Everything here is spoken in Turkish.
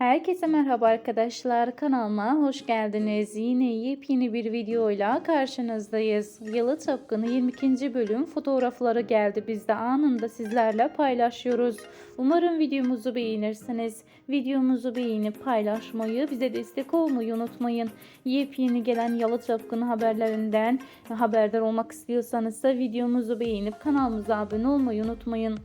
Herkese merhaba arkadaşlar. Kanalıma hoş geldiniz. Yine yepyeni bir videoyla karşınızdayız. Yalı Tapkını 22. bölüm fotoğrafları geldi. Biz de anında sizlerle paylaşıyoruz. Umarım videomuzu beğenirsiniz. Videomuzu beğenip paylaşmayı, bize destek olmayı unutmayın. Yepyeni gelen Yalı Tapkını haberlerinden haberdar olmak istiyorsanız da videomuzu beğenip kanalımıza abone olmayı unutmayın.